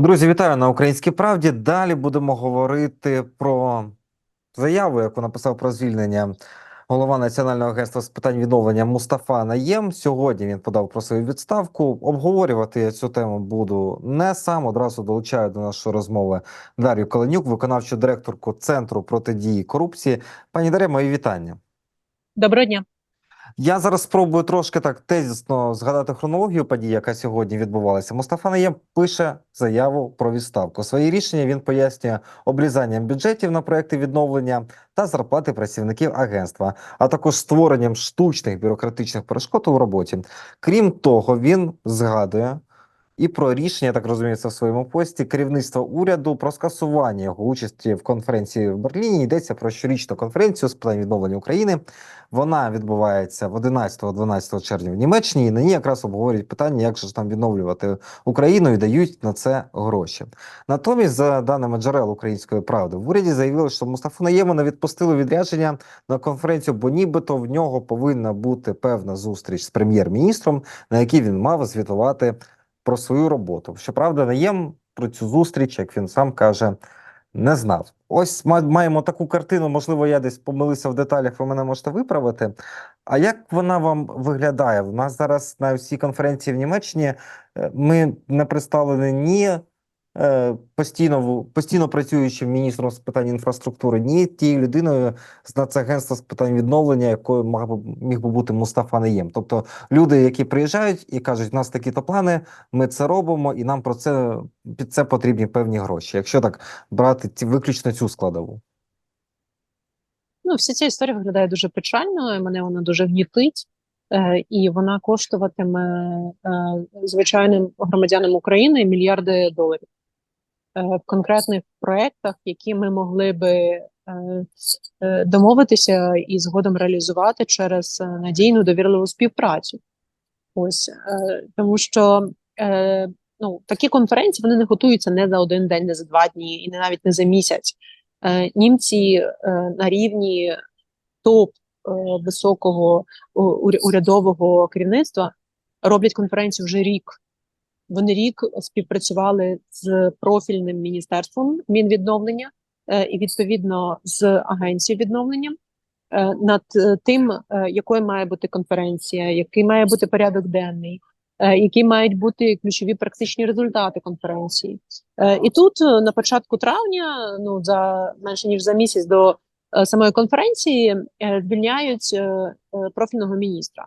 Друзі, вітаю на Українській правді. Далі будемо говорити про заяву, яку написав про звільнення голова Національного агентства з питань відновлення Мустафа Наєм. Сьогодні він подав про свою відставку. Обговорювати я цю тему буду не сам. Одразу долучаю до нашої розмови Дар'ю Каленюк, виконавчу директорку Центру протидії корупції. Пані Дар'я, мої вітання. Доброго дня. Я зараз спробую трошки так тезісно згадати хронологію подій, яка сьогодні відбувалася. Мустафа Наєм пише заяву про відставку. Свої рішення він пояснює обрізанням бюджетів на проекти відновлення та зарплати працівників агентства, а також створенням штучних бюрократичних перешкод у роботі. Крім того, він згадує. І про рішення, так розумію, це в своєму пості керівництва уряду про скасування його участі в конференції в Берліні. Йдеться про щорічну конференцію з питань відновлення України. Вона відбувається в 11-12 червня в Німеччині. І на ній якраз обговорюють питання, як же ж там відновлювати Україну і дають на це гроші. Натомість, за даними джерел української правди, в уряді заявили, що Мустафу Наємана відпустили відрядження на конференцію, бо нібито в нього повинна бути певна зустріч з прем'єр-міністром, на якій він мав звітувати про свою роботу. Щоправда, Наєм про цю зустріч, як він сам каже, не знав. Ось ма- маємо таку картину. Можливо, я десь помилився в деталях. Ви мене можете виправити. А як вона вам виглядає? У нас зараз на всій конференції в Німеччині е, ми не представлені ні постійно в- постійно працюючим міністром з питань інфраструктури, ні тією людиною з Нацагентства з питань відновлення, якою мав би міг би бути Мустафа Наєм. Тобто люди, які приїжджають і кажуть, у нас такі-то плани, ми це робимо, і нам про це під це потрібні певні гроші. Якщо так брати ці виключно цю складову. Ну, вся ця історія виглядає дуже печально, мене вона дуже гнітить, е, і вона коштуватиме е, звичайним громадянам України мільярди доларів е, в конкретних проєктах, які ми могли би е, е, домовитися і згодом реалізувати через е, надійну довірливу співпрацю. Ось е, тому що е, ну, такі конференції вони не готуються не за один день, не за два дні, і не навіть не за місяць. Е, німці е, на рівні топ е, високого урядового керівництва роблять конференцію вже рік. Вони рік співпрацювали з профільним міністерством Мінвідновлення е, і відповідно з агенцією відновлення е, над е, тим, якою має бути конференція, який має бути порядок денний, які мають бути ключові практичні результати конференції. І тут на початку травня, ну за менше ніж за місяць до самої конференції, звільняють профільного міністра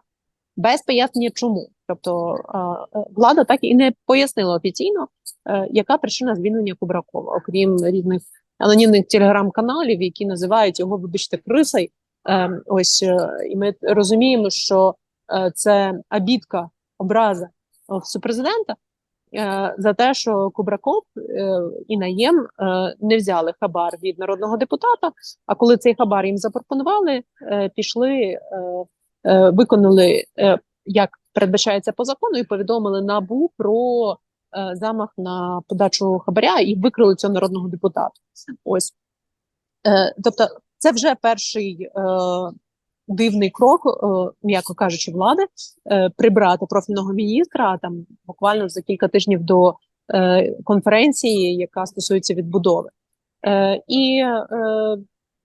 без пояснення, чому. Тобто е, влада так і не пояснила офіційно, е, яка причина звільнення Кубракова, окрім різних анонімних телеграм-каналів, які називають його, вибачте, крисою. Е, Ось е, і ми розуміємо, що це обідка, образа президента за те, що Кубраков і Наєм не взяли хабар від народного депутата. А коли цей хабар їм запропонували, пішли, виконали як передбачається по закону, і повідомили набу про е, замах на подачу хабаря і викрили цього народного депутата. Ось е, тобто, це вже перший. Е, Дивний крок, е, м'яко кажучи, влади е, прибрати профільного міністра там буквально за кілька тижнів до е, конференції, яка стосується відбудови. І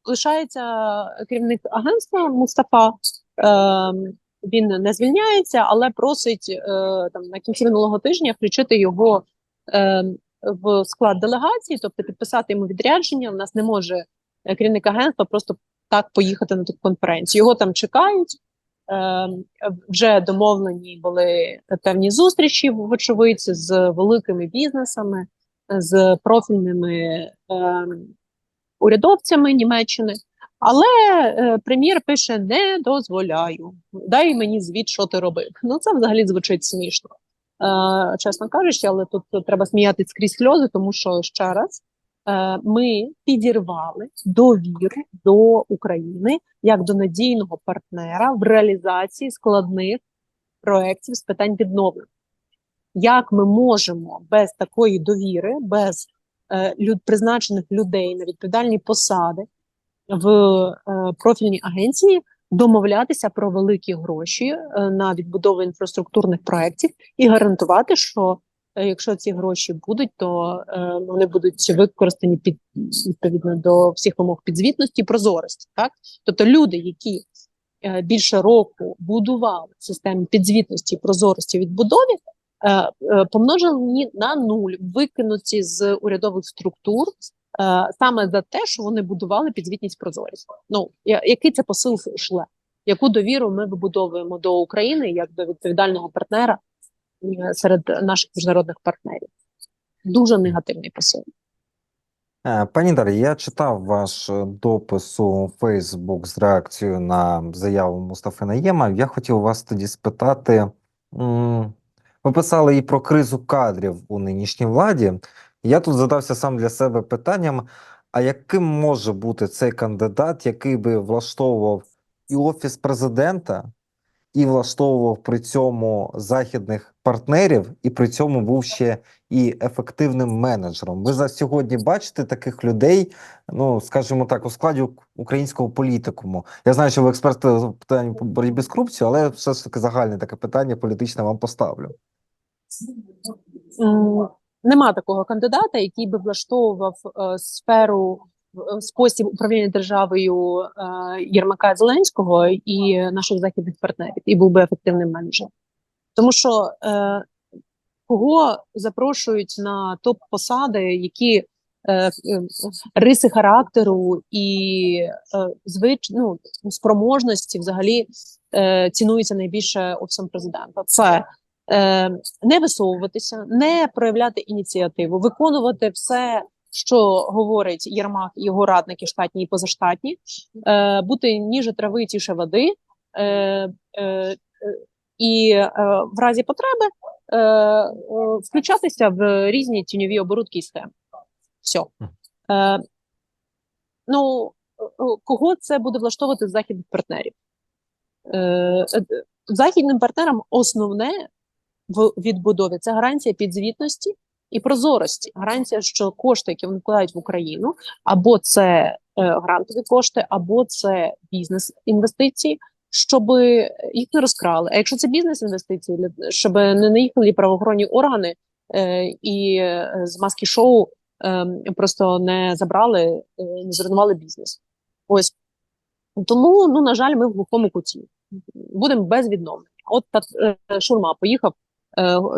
лишається керівник агентства Мустафа. Він не звільняється, але просить е, там на кінці минулого тижня включити його е, в склад делегації, тобто підписати йому відрядження. У нас не може е, керівник агентства просто так поїхати на таку конференцію. Його там чекають. Вже домовлені були певні зустрічі, вочевидь, з великими бізнесами, з профільними е, урядовцями Німеччини. Але е, прем'єр пише: не дозволяю. Дай мені звіт, що ти робив. Ну це взагалі звучить смішно, е, чесно кажучи, але тут треба сміятися скрізь сльози, тому що ще раз е, ми підірвали довіру до України як до надійного партнера в реалізації складних проєктів з питань відновлення. Як ми можемо без такої довіри, без е, люд, призначених людей на відповідальні посади в е, профільній агенції домовлятися про великі гроші е, на відбудову інфраструктурних проєктів і гарантувати, що Е, Якщо ці гроші будуть, то вони будуть використані під відповідно до всіх вимог підзвітності і прозорості. Так, тобто люди, які більше року будували систему підзвітності і прозорості відбудові, помножені на нуль, викинуті з урядових структур саме за те, що вони будували підзвітність прозорість. Ну я- який це посил шле? Яку довіру ми вибудовуємо до України як до відповідального партнера е, серед наших міжнародних партнерів? Дуже негативний посил. Е, Пані Дар'я, я читав ваш е, допис у Facebook з реакцією на заяву Мустафи Наєма. Я хотів вас тоді спитати. Ви писали і про кризу кадрів у нинішній владі. Я тут задався сам для себе питанням: а яким може бути цей кандидат, який би влаштовував і офіс президента, і влаштовував при цьому західних партнерів, і при цьому був ще і ефективним менеджером. Ви за сьогодні бачите таких людей, ну скажімо так, у складі українського політикуму. Я знаю, що ви експерт з по боротьбі з корупцією, але все ж таки загальне таке питання політичне вам поставлю. Нема такого кандидата, який би влаштовував е, сферу е, спосіб управління державою е, Єрмака Зеленського і наших західних партнерів, і був би ефективним менеджером. Тому що кого запрошують на топ-посади, які е, е, риси характеру і звич, ну, спроможності взагалі цінуються найбільше офісом президента. Це не висовуватися, не проявляти ініціативу, виконувати все, що говорить Єрмак його радники штатні і позаштатні, е, бути ніже трави, тіше води, е, е, е, і е, в разі потреби е, е, включатися в різні тіньові оборудки і схеми. Все. Е, ну, е, кого це буде влаштовувати з західних партнерів? Е, е, західним партнерам основне в відбудові це гарантія підзвітності і прозорості. Гарантія, що кошти, які вони вкладають в Україну, або це е, грантові кошти, або це бізнес-інвестиції, щоб їх не розкрали. А якщо це бізнес-інвестиції, для- щоб не наїхали правоохоронні органи е, і е, з маски шоу е, просто не забрали, е, не зруйнували бізнес. Ось тому, ну на жаль, ми в глухому куті будемо без відновлення. От та е, Шурма поїхав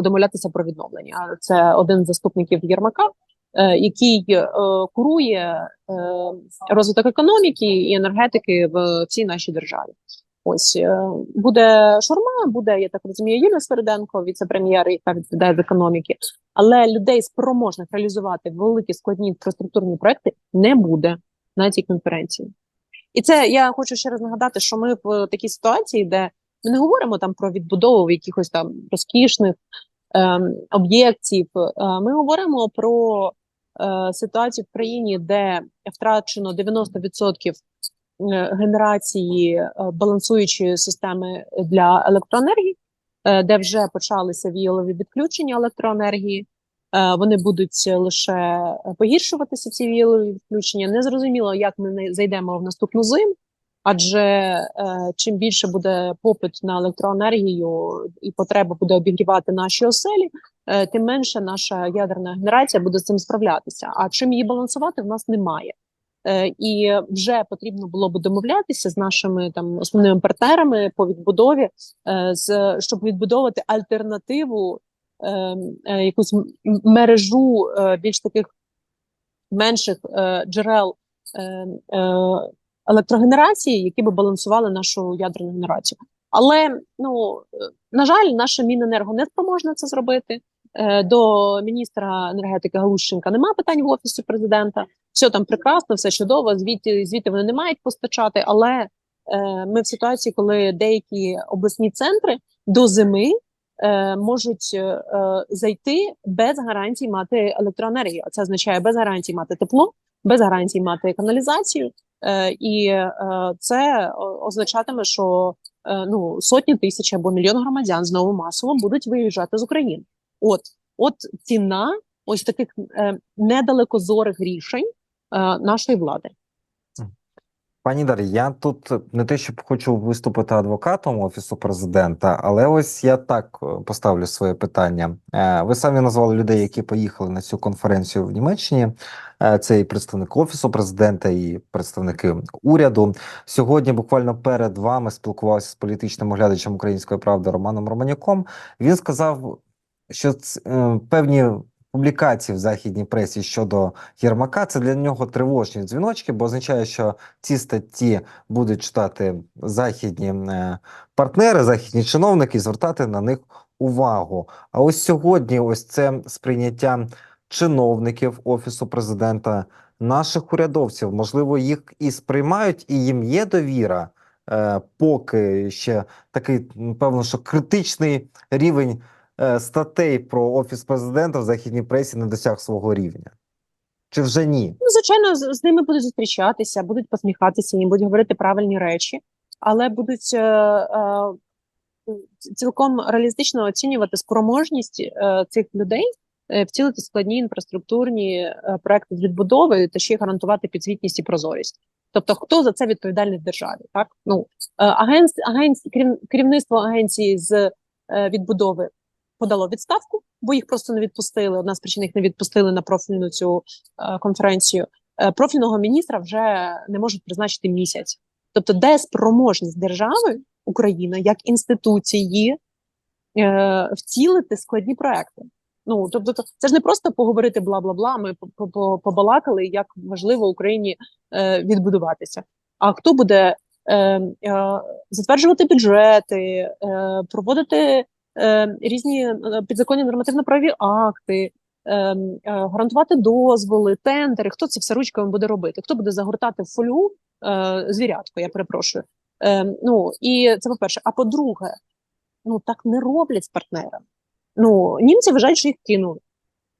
домовлятися про відновлення. Це один з заступників Єрмака, е, який е, курує е, розвиток економіки і енергетики в всій нашій державі. Ось е, буде Шурма, буде, я так розумію, Юлія Свериденко, віце-прем'єр, яка відповідає з економіки. Але людей спроможних реалізувати великі складні інфраструктурні проекти не буде на цій конференції. І це я хочу ще раз нагадати, що ми в такій ситуації, де ми не говоримо там про відбудову якихось там розкішних ем, об'єктів. Е, ми говоримо про е, ситуацію в країні, де втрачено 90% е, генерації е, балансуючої системи для електроенергії, е, де вже почалися віялові відключення електроенергії. Вони будуть лише погіршуватися ці віялові відключення. Незрозуміло, як ми не зайдемо в наступну зиму, адже е, чим більше буде попит на електроенергію і потреба буде обігрівати наші оселі, е, тим менше наша ядерна генерація буде з цим справлятися. А чим її балансувати, в нас немає. Е, І вже потрібно було би домовлятися з нашими там основними партнерами по відбудові, е, з щоб відбудовувати альтернативу е, е, якусь мережу е, більш таких менших е, джерел е, е, електрогенерації, які би балансували нашу ядерну генерацію. Але ну на жаль, наша Міненерго не спроможна це зробити. Е, До міністра енергетики Галущенка нема питань в офісі президента. Все там прекрасно, все чудово. Звідти звідти вони не мають постачати. Але е, ми в ситуації, коли деякі обласні центри до зими е, можуть зайти без гарантій мати електроенергію. А це означає без гарантій мати тепло, без гарантій мати каналізацію. Е, і е, це означатиме, що е, ну сотні тисяч або мільйон громадян знову масово будуть виїжджати з України. От, от ціна ось таких недалекозорих рішень нашої влади. Пані Дар'я, я тут не те, щоб хочу виступити адвокатом Офісу президента, але ось я так е, поставлю своє питання. Е, Ви самі назвали людей, які поїхали на цю конференцію в Німеччині. Е, Це і представник Офісу президента, і представники уряду. Сьогодні, буквально перед вами, спілкувався з політичним оглядачем української правди Романом Романюком. Він сказав, що е, певні публікації в західній пресі щодо Єрмака це для нього тривожні дзвіночки, бо означає, що ці статті будуть читати західні е, партнери, західні чиновники, звертати на них увагу. А ось сьогодні, ось це сприйняття чиновників офісу президента, наших урядовців, можливо, їх і сприймають, і їм є довіра. е, Поки ще такий, певно, що критичний рівень статей про офіс президента в західній пресі не досяг свого рівня. Чи вже ні? Ну, звичайно, з, з ними будуть зустрічатися, будуть посміхатися, їм будуть говорити правильні речі, але будуть е, е, цілком реалістично оцінювати спроможність е, цих людей е, втілити складні інфраструктурні е, проекти з відбудови та ще й гарантувати підзвітність і прозорість. Тобто, хто за це відповідальний в державі? Так ну е, агенц, агенц, керівництво агенції з е, відбудови подало відставку, бо їх просто не відпустили. Одна з причин їх не відпустили на профільну цю е, конференцію. Е, профільного міністра вже не можуть призначити місяць. Тобто, де спроможність держави Україна як інституції е, втілити складні проекти. Ну тобто, це ж не просто поговорити бла бла бла. Ми по- по- побалакали, як важливо Україні е, відбудуватися. А хто буде е, е, затверджувати бюджети, е, проводити різні е, підзаконні нормативно-правові акти, е, е, гарантувати дозволи, тендери? Хто це все ручками буде робити? Хто буде загортати е, звірятко? Я перепрошую. Е, ну і це по-перше. А по-друге, ну так не роблять з партнерами. Ну німці вважають, що їх кинули.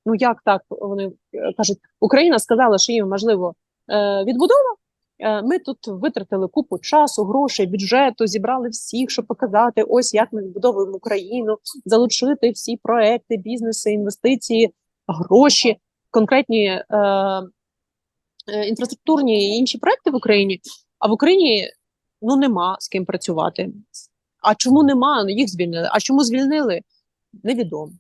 Ну як так? Вони е, кажуть, Україна сказала, що їм важливо е, відбудова. Е, Ми тут витратили купу часу, грошей, бюджету, зібрали всіх, щоб показати, ось як ми відбудовуємо Україну, залучити всі проекти, бізнеси, інвестиції, гроші, конкретні е, е, інфраструктурні і інші проекти в Україні. А в Україні ну нема з ким працювати. А чому нема? Ну, Їх звільнили. А чому звільнили? Невідомо.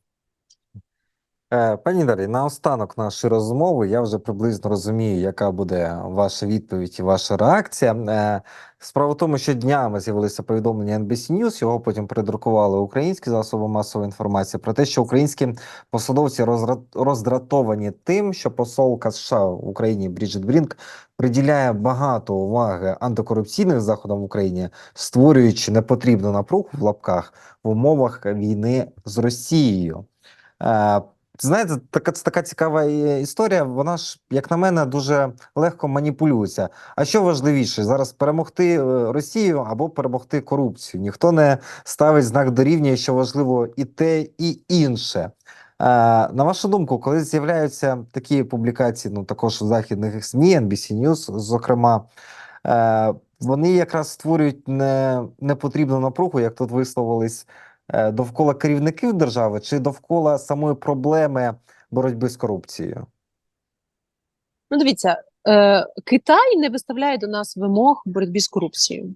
Е, Пані Дар'я, наостанок нашої розмови я вже приблизно розумію, яка буде ваша відповідь і ваша реакція. Е, Справа в тому, що днями з'явилися повідомлення NBC News, його потім передрукували українські засоби масової інформації про те, що українські посадовці роздратовані тим, що посолка США в Україні Бріджит Брінк приділяє багато уваги антикорупційним заходам в Україні, створюючи непотрібну напругу в лапках в умовах війни з Росією. Знаєте, така така цікава історія. Вона ж, як на мене, дуже легко маніпулюється. А що важливіше зараз перемогти е, Росію або перемогти корупцію? Ніхто не ставить знак дорівнює, що важливо і те, і інше. Е, На вашу думку, коли з'являються такі публікації, ну також в західних ЗМІ, NBC News, зокрема, е, вони якраз створюють не, непотрібну напругу, як тут висловились довкола керівників держави чи довкола самої проблеми боротьби з корупцією? Ну, дивіться, е, Китай не виставляє до нас вимог в боротьбі з корупцією.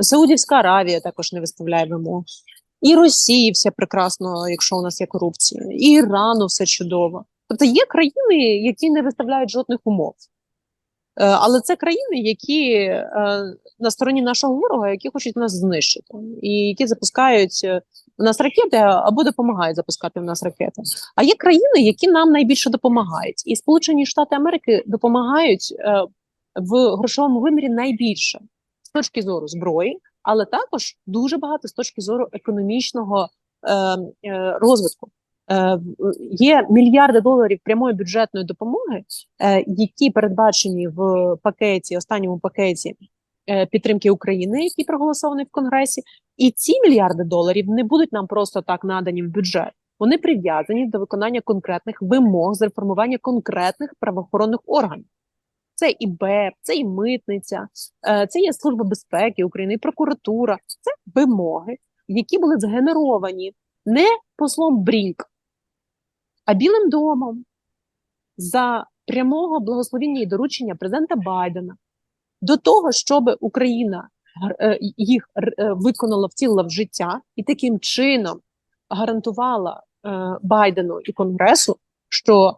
Саудівська Аравія також не виставляє вимог. І Росії все прекрасно, якщо у нас є корупція, і Ірану все чудово. Тобто є країни, які не виставляють жодних умов. Е, але це країни, які е, на стороні нашого ворога, які хочуть нас знищити, і які запускають е, в нас ракети або допомагають запускати в нас ракети. А є країни, які нам найбільше допомагають, і Сполучені Штати Америки допомагають в грошовому вимірі найбільше з точки зору зброї, але також дуже багато з точки зору економічного е, е, розвитку. Е, є мільярди доларів прямої бюджетної допомоги, е, які передбачені в пакеті, останньому пакеті е, підтримки України, який проголосований в Конгресі. І ці мільярди доларів не будуть нам просто так надані в бюджет. Вони прив'язані до виконання конкретних вимог з реформування конкретних правоохоронних органів. Це і БЕП, це і митниця, це є Служба безпеки України, і прокуратура. Це вимоги, які були згенеровані не послом Брінк, а Білим домом за прямого благословіння і доручення президента Байдена. до того, щоб Україна е, їх е, виконала, втілила в життя і таким чином гарантувала е, Байдену і Конгресу, що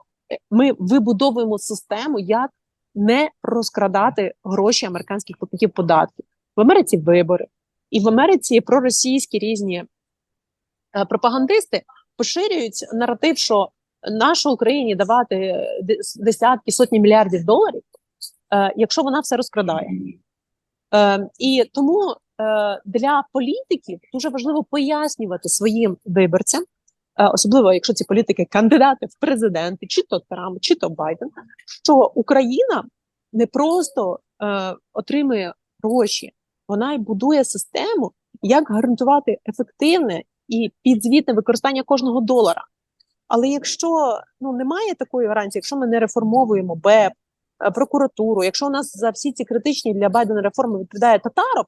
ми вибудовуємо систему, як не розкрадати гроші американських платників податків. В Америці вибори, і в Америці проросійські різні пропагандисти поширюють наратив, що наша Україні давати е, десятки сотні мільярдів доларів, е, якщо вона все розкрадає. Е, і тому для політиків дуже важливо пояснювати своїм виборцям, особливо якщо ці політики кандидати в президенти, чи то Трамп, чи то Байден, що Україна не просто отримує гроші, вона й будує систему, як гарантувати ефективне і підзвітне використання кожного долара. Але якщо ну немає такої гарантії, якщо ми не реформовуємо БЕП, е, прокуратуру, якщо у нас за всі ці критичні для Байдена реформи відповідає Татаров,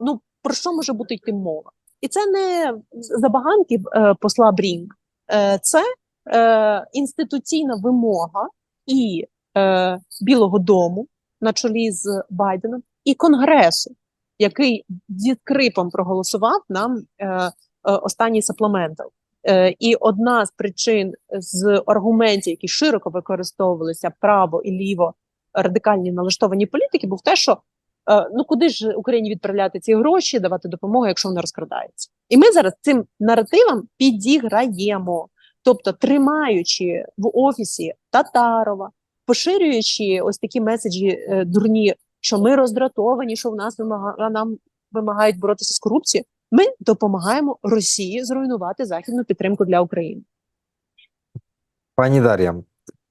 ну про що може бути йти мова? І це не забаганки е, посла Брінк, е, це інституційна вимога і Білого Дому на чолі з Байденом, і Конгресу, який зі скрипом проголосував нам останній саплементал. Е, і одна з причин з аргументів, які широко використовувалися право і ліво радикальні налаштовані політики, був те, що е, ну куди ж Україні відправляти ці гроші, давати допомогу, якщо вона розкрадається. І ми зараз цим наративом підіграємо, тобто тримаючи в офісі Татарова, поширюючи ось такі меседжі е, дурні, що ми роздратовані, що в нас вимага нам вимагають боротися з корупцією. Ми допомагаємо Росії зруйнувати західну підтримку для України. Пані Дар'я,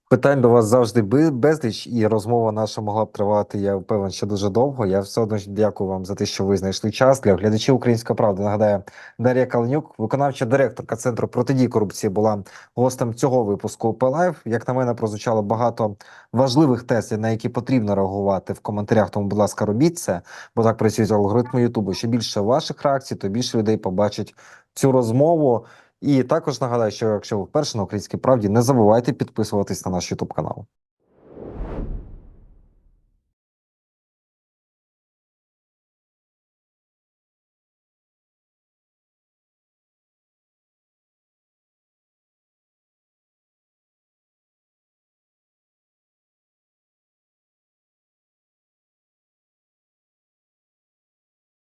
питань до вас завжди безліч, і розмова наша могла б тривати, я впевнений, ще дуже довго. Я все одно дякую вам за те, що ви знайшли час для глядачів Української правди. Нагадаю, Дар'я Каленюк, виконавча директорка Центру протидії корупції, була гостем цього випуску ОП Як на мене, прозвучало багато важливих тез, на які потрібно реагувати в коментарях. Тому, будь ласка, робіть це, бо так працюють алгоритми Ютубу. Що більше ваших реакцій, то більше людей побачить цю розмову. І також нагадаю, що якщо ви вперше на українській правді, не забувайте підписуватись на наш Ютуб канал.